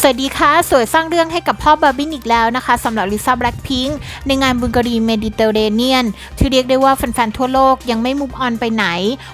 สวัสดีค่ะ สวยสร้างเรื่องให้กับพ่อบาร์บินอีกแล้วนะคะสำหรับลิซ่าแบล็คพิงค์ในงานบุลการีเมดิเตอร์เรเนียน ที่เรียกได้ว่าแฟนๆทั่วโลกยังไม่มุฟออนไปไหน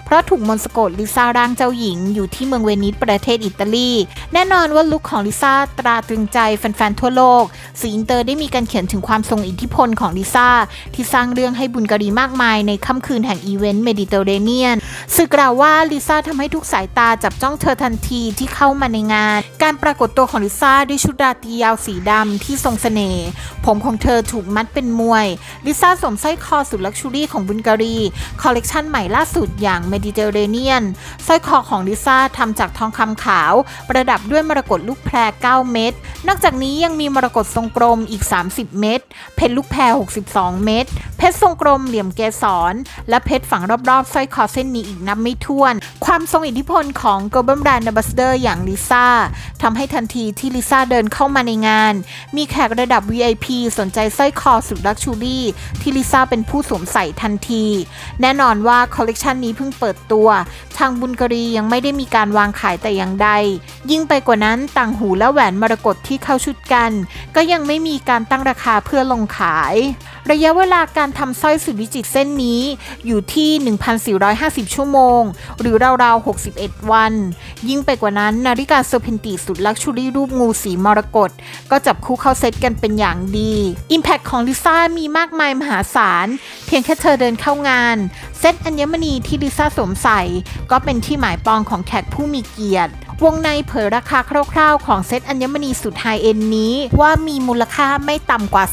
เพราะถูกมนสะกดลิซ่าร่างเจ้าหญิง อยู่ที่เมืองเวนิสประเทศอิตาลี แน่นอนว่าลุคของลิซ่าตราตรึงใจแฟนๆทั่วโลกสื่ออินเตอร์ได้มีการเขียนถึงความทรงอิทธิพลของลิซ่าที่สร้างเรื่องให้บุลการีมากมายในค่ำคืนแห่งอีเวนต์เมดิเตอร์เรเนียนสื่อกล่าวว่าลิซ่าทำให้ทุกสายตาจับจ้องเธอทันทีที่เข้ามาในงาน การปรากฏตัวของลิซ่าด้วยชุดราตรียาวสีดำที่ทรงเสน่ห์ผมของเธอถูกมัดเป็นมวย ลิซ่าสวมสร้อยคอสุดลักชูรี่ของบุลการี คอลเลกชันใหม่ล่าสุดอย่างเมดิเตอร์เรเนียนสร้อยคอของลิซ่าทำจากทองคำขาว ประดับด้วยมรกตลูกแพร 9 เม็ด นอกจากนี้ยังมีมรกตทรงกลมอีก 30 เม็ด เพชรลูกแพร 62 เม็ด เพชรทรงกลมเหลี่ยมเกสร และเพชรฝังรอบๆสร้อยคอเส้นนี้อีกนับไม่ถ้วน ความทรงอิทธิพลของ Global Brand Ambassador อย่างลิซ่าทำให้ทันทีที่ลิซ่าเดินเข้ามาในงาน มีแขกระดับ VIP สนใจสร้อยคอสุดลักชูรี่ที่ลิซ่าเป็นผู้สวมใส่ทันที แน่นอนว่าคอลเลกชันนี้เพิ่งเปิดตัว ทางบุลการียังไม่ได้มีการวางขายแต่อย่างใด ยิ่งไปกว่านั้นต่างหูและแหวนมรกตที่เข้าชุดกัน ก็ยังไม่มีการตั้งราคาเพื่อลงขาย ระยะเวลาการทำสร้อยสุดวิจิตรเส้นนี้อยู่ที่ 1,450 ชั่วโมง หรือราวๆ 61 วัน ยิ่งไปกว่านั้นนาฬิกาเซอร์เพนติสุดลักชูรี่รูปงูสีมรกตก็จับคู่เข้าเซตกันเป็นอย่างดี Impact ของลิซ่ามีมากมายมหาศาล เพียงแค่เธอเดินเข้างาน เซตอัญมณีที่ลิซ่าสวมใส่ ก็เป็นที่หมายปองของแขกผู้มีเกียรติ วงในเผยราคาคร่าวๆ ของเซตอัญมณีสุดไฮเอ็นนี้ ว่ามีมูลค่าไม่ต่ำกว่า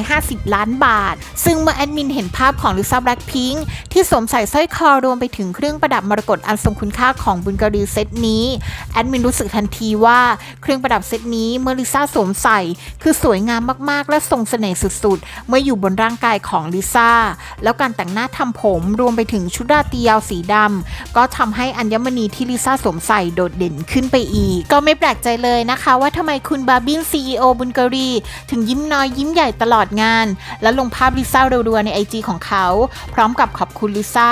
250 ล้านบาท ซึ่งเมื่อแอดมินเห็นภาพของลิซ่าแบล็คพิงค์ที่สวมใส่สร้อยคอรวมไปถึงเครื่องประดับมรกตอันทรงคุณค่าของบุลการีเซตนี้ แอดมินรู้สึกทันทีว่าเครื่องประดับเซตนี้เมื่อลิซ่าสวมใส่ คือสวยงามมากๆ และทรงเสน่ห์สุดๆ เมื่ออยู่บนร่างกายของลิซ่า แล้วการแต่งหน้าทำผมรวมไปถึงชุดราตรียาวสีดำก็ทำให้อัญมณีที่ลิซ่าสวมใส่โดดเด่นขึ้นไปอีก ก็ไม่แปลกใจเลยนะคะว่าทำไมคุณบาร์บิน CEO บุลการีถึงยิ้มน้อยยิ้มใหญ่ตลอดงาน และลงภาพลิซ่ารัวๆใน IG ของเขา พร้อมกับขอบคุณลิซ่า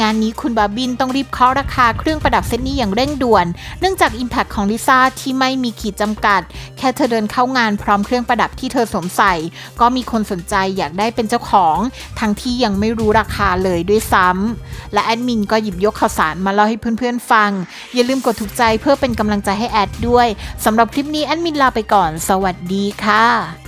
งานนี้คุณบาร์บินต้องรีบเคาะราคาเครื่องประดับเซตนี้อย่างเร่งด่วน เนื่องจากจาก Impact ของลิซ่าที่ไม่มีขีดจำกัด แค่เธอเดินเข้างานพร้อมเครื่องประดับที่เธอสวมใส่ ก็มีคนสนใจอยากได้เป็นเจ้าของ ทั้งที่ยังไม่รู้ราคาเลยด้วยซ้ำ และแอดมินก็หยิบยกข่าวสารมาเล่าให้เพื่อนๆฟัง อย่าลืมกดถูกใจเพื่อเป็นกำลังใจให้แอดด้วยสำหรับคลิปนี้แอดมินลาไปก่อน สวัสดีค่ะ